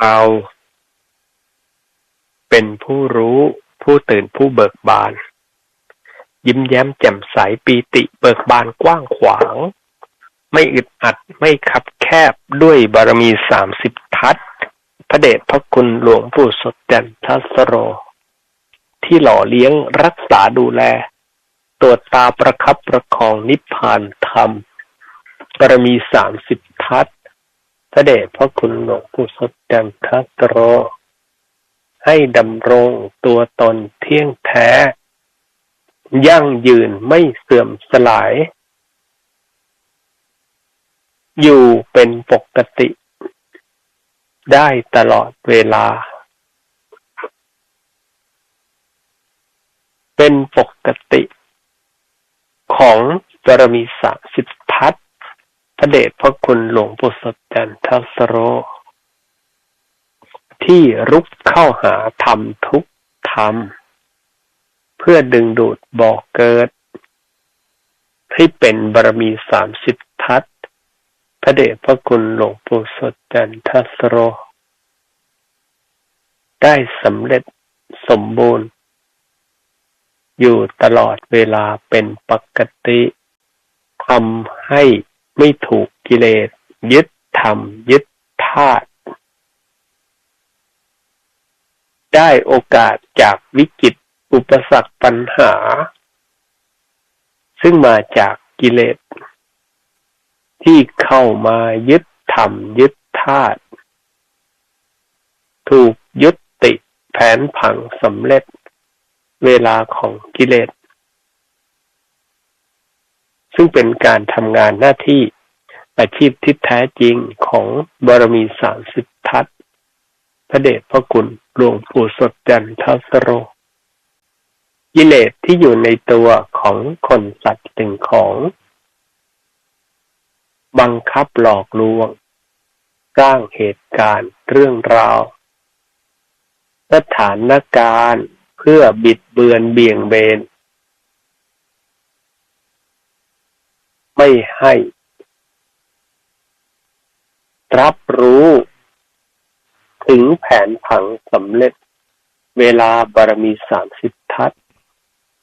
เราเป็นผู้รู้ผู้ตื่นผู้เบิกบาน ยิ้มแย้มแจ่มใสปีติเบิกบานกว้างขวาง ไม่อึดอัดไม่คับแคบด้วยบารมีสามสิบทัศพระเดชพระคุณหลวงปู่สดจันทัสโร ที่หล่อเลี้ยงรักษาดูแลตรวจตาประคับประคองนิพพานธรรมบารมีสามสิบทัศ พระเดชพระคุณหลวงปู่สดจันทสโร ให้ดำรงตัวตนเที่ยงแท้ ยั่งยืนไม่เสื่อมสลาย อยู่เป็นปกติ ได้ตลอดเวลา เป็นปกติ ของบารมีสามสิบทัศน์พ ระเดชพระคุณหลวงปู่สดจันทัสโร ที่รุกเข้าหาธรรมทุกธรรม เพื่อดึงดูดบอกเกิด ให้เป็นบารมีสามสิบทัศพระเดชพระคุณหลวงปู่สดจันทัสโร ได้สำเร็จสมบูรณ์ อยู่ตลอดเวลาเป็นปกติทำให้ ไม่ถูกกิเลส ยึดธรรม ยึดธาตุได้โอกาสจากวิกฤตอุปสรรคปัญหา ซึ่งมาจากกิเลส ที่เข้ามายึดธรรม ยึดธาตุถูกยุติแผนผังสำเร็จเวลาของกิเลส ซึ่งเป็นการทำงานหน้าที่อาชีพที่แท้จริงของบารมีสามสิบทัศพระเดชพระคุณหลวงปู่สดจันทสโรกิเลสที่อยู่ในตัวของคนสัตว์สิ่งของ บังคับหลอกลวงสร้างเหตุการณ์เรื่องราว สถานการณ์เพื่อบิดเบือนเบี่ยงเบน ไม่ให้ รับรู้ ถึงแผนผังสำเร็จ เวลาบารมีสามสิบทัศ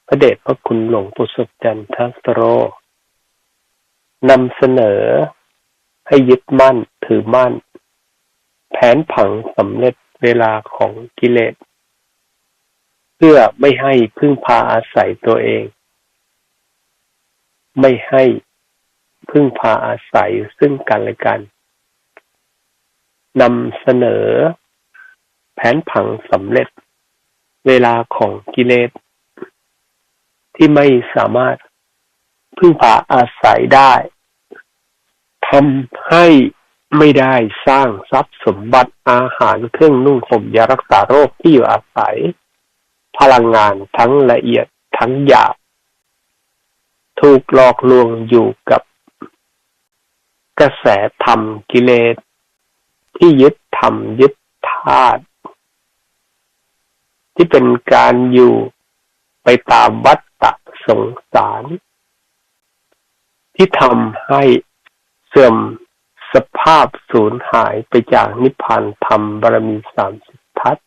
พระเดชพระคุณหลวงปู่สุจันทสโรนำเสนอ ให้ยึดมั่นถือมั่น แผนผังสำเร็จเวลาของกิเลส เพื่อไม่ให้พึ่งพาอาศัยตัวเอง ไม่ให้ พึ่งพาอาศัยซึ่งกันและกันนำเสนอ แผนผังสำเร็จ เวลาของกิเลสที่ไม่สามารถพึ่งพาอาศัยได้ทำให้ไม่ได้สร้างทรัพย์สมบัติอาหารเครื่องนุ่งห่มยารักษาโรคที่อยู่อาศัย พลังงานทั้งละเอียดทั้งหยาบ ถูกหลอกลวงอยู่กับ กระแสธรรมกิเลสที่ยึดธรรมยึดธาตุที่เป็นการอยู่ไปตามวัฏฏะสงสาร ที่ทำให้เสื่อมสภาพสูญหายไปจากนิพพานธรรมบารมีสามสิบทัศ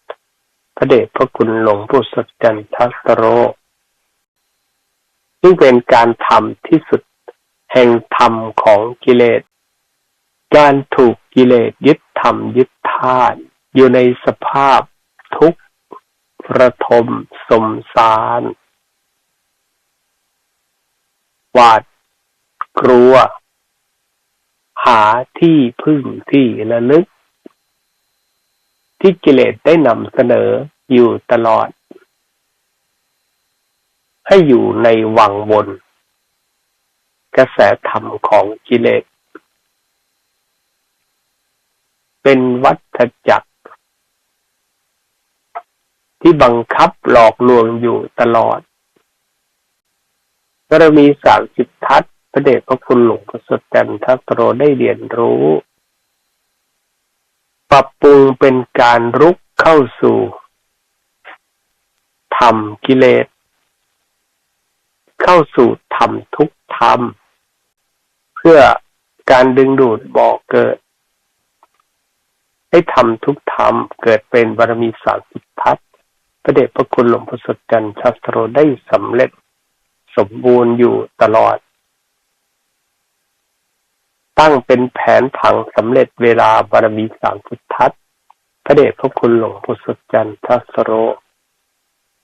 พระเดชพระคุณหลวงปู่สดจันทัสโรซึ่งเป็นการทำที่สุดแห่งธรรมของกิเลส การถูกกิเลสยึดธรรมยึดธาตุอยู่ในสภาพทุกข์ระทมสมสารหวาดกลัว หาที่พึ่งที่ระลึก ที่กิเลสได้นำเสนออยู่ตลอด ให้อยู่ในวังวนกระแสธรรมของกิเลส เป็นวัฏจักร ที่บังคับหลอกลวงอยู่ตลอดบารมีสามสิบทัศพระเดชพระคุณหลวงพระสดจันทสโรได้เรียนรู้ ปรับปรุงเป็นการรุกเข้าสู่ธรรมกิเลส เข้าสู่ธรรมทุกธรรม เพื่อการดึงดูดบ่อเกิด ให้ทำทุกธรรมเกิดเป็นบารมีสามสิบทัศพระเดชพระคุณหลวงพ่อสดจันทร์ชัสโรได้สำเร็จสมบูรณ์อยู่ตลอด ตั้งเป็นแผนผังสำเร็จเวลาบารมีสามสิบทัศพระเดชพระคุณหลวงพ่อสดจันทร์ชัสโร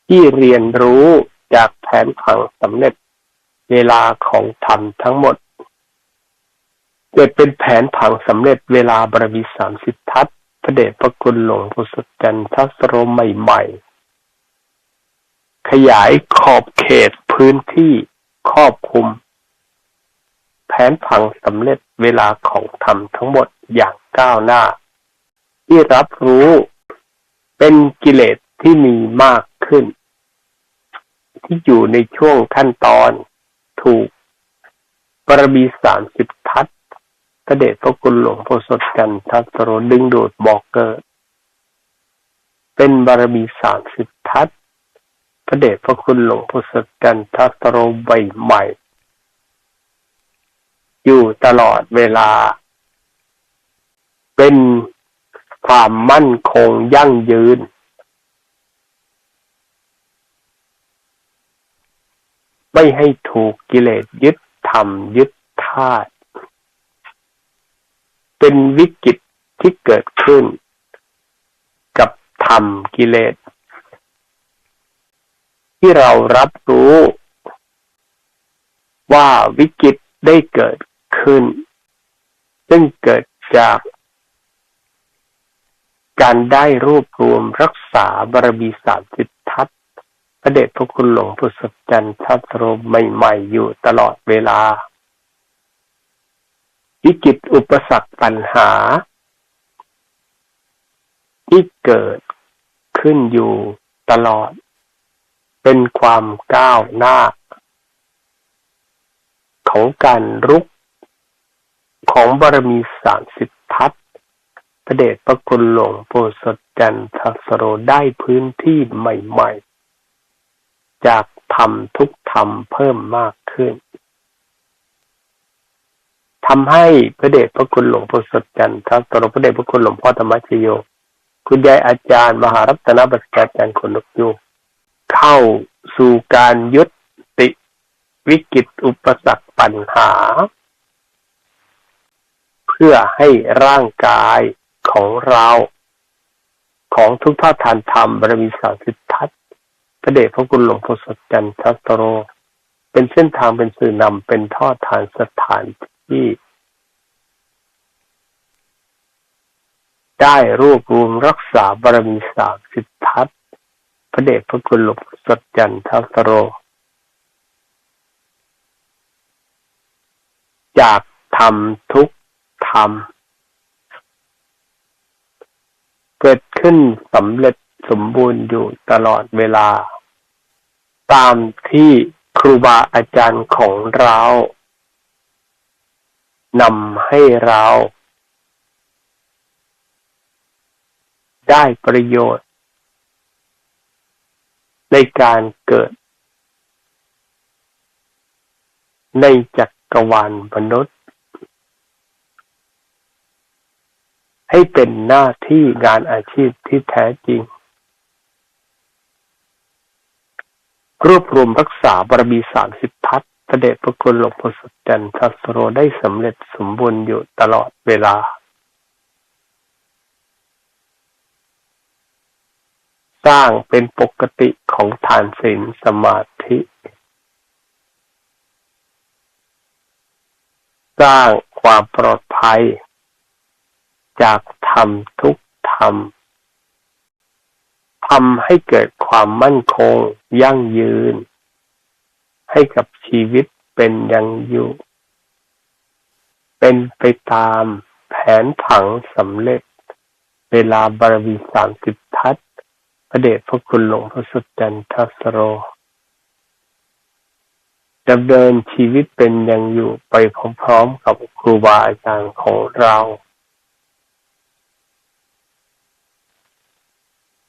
ที่เรียนรู้จากแผนผังสำเร็จเวลาของธรรมทั้งหมดเกิดเป็นแผนผังสำเร็จเวลาบารมีสามสิบทัศ พระเดชพระคุณหลวงพุทธจันทัสโรใหม่ๆ ขยายขอบเขตพื้นที่ครอบคุม แผนผังสำเร็จเวลาของธรรมทั้งหมดอย่างก้าวหน้า ที่รับรู้เป็นกิเลสที่มีมากขึ้น ที่อยู่ในช่วงขั้นตอนถูกปรมีสามสิบทัศ ระเดชพระคุณหลวงพ่อสดกันทัศโรดึงดูดบอกเกิดเป็นบารมีสามสิบทัศพระเดชพระคุณหลวงพ่อสดกันทัศโรใบใหม่ อยู่ตลอดเวลา เป็นความมั่นคงยั่งยืน ไม่ให้ถูกกิเลสยึดทำยึดธาตุ เป็นวิกฤตที่เกิดขึ้น กับธรรมกิเลส ที่เรารับรู้ว่าวิกฤตได้เกิดขึ้น ซึ่งเกิดจากการได้รวบรวมรักษาบารมีสามสิททัศพระเดชพระคุณหลวงพุทธจันทร์ทัศโรใหม่ ๆ อยู่ตลอดเวลา วิกฤตอุปสรรคปัญหา ที่เกิดขึ้นอยู่ตลอด เป็นความก้าวหน้า ของการรุก ของบารมีสามสิบทัศพระเดชพระคุณหลวงโพสจันทัสโรได้พื้นที่ใหม่ ๆ จากธรรมทุกธรรมเพิ่มมากขึ้น ทำให้พระเดชพระคุณหลวงพ่อสดจันทร์ทัตรพระเดชพระคุณหลวงพ่อธรรมชโย คุณยายอาจารย์ มหารัตนบัณฑิตอาจารย์คนนกยูเข้าสู่การยุติวิกฤตอุปสรรคปัญหา เพื่อให้ร่างกายของเราของทุกท่าทานธรรมบารมีสาสิทธัตพระเดชพระคุณหลวงพ่อสดจันทัตโร เป็นเส้นทางเป็นสื่อนำเป็นทอทานสถาน ที่ ได้รวบรวมรักษาบารมีสามสิทธัตพระเดชพระคุณหลวงสดจันทัสโร จากทำทุกธรรมเกิดขึ้นสำเร็จสมบูรณ์อยู่ตลอดเวลา ตามที่ครูบาอาจารย์ของเรา นำให้เรา ได้ประโยชน์ ในการเกิด ในจักรวาลมนุษย์ ให้เป็นหน้าที่งานอาชีพที่แท้จริง รวบรวมรักษาบารมีสามสิบทัศ พระเดชพระคุณหลวงพ่อสุดจันทรัสโรได้สำเร็จสมบูรณ์อยู่ตลอดเวลา สร้างเป็นปกติของทานศีลสมาธิ สร้างความปลอดภัย จากธรรมทุกธรรมทำให้เกิดความมั่นคง ยั่งยืน ให้กับชีวิตเป็นอย่างอยู่ เป็นไปตามแผนผังสำเร็จ เวลาบารมีสามสิบทัศพระเดชพระคุณหลวงพระสุดจันทัสโรดำเนินชีวิตเป็นอย่างอยู่ไปพร้อมๆกับครูบาอาจารย์ของเรา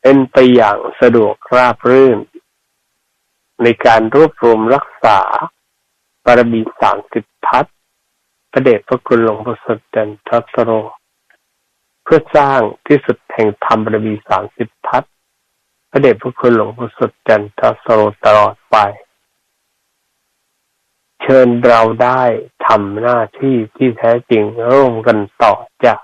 เป็นไปอย่างสะดวกราบรื่น ในการรวบรวมรักษาบารมีสามสิบทัศพระเดชพระคุณหลวงพ่อสดจันทัสโร เพื่อสร้างที่สุดแห่งธรรมบารมีสามสิบทัศน์พระเดชพระคุณหลวงปู่สุดจันทสโรตลอดไป เชิญเราได้ทำหน้าที่ที่แท้จริงร่วมกันต่อจาก